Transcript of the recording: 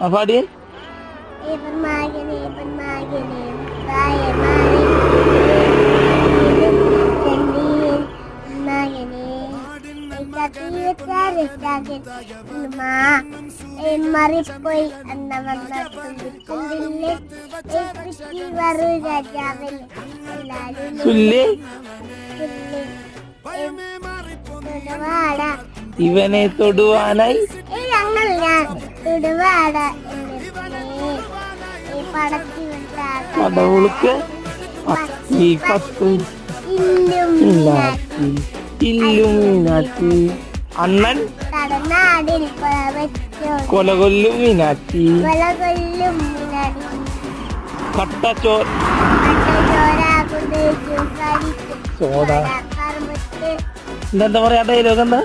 മകനെ മറിപ്പോയി എന്ന വന്ന ഇവനെ തൊടുവാനായി പടവുളുക്ക് പത്തി പത്ത് അണ്ണൻ കൊലകൊല്ലും മീനാറ്റി കട്ടച്ചോ ചോദ എന്താ പറയാ? ഡയലോഗ് എന്താ?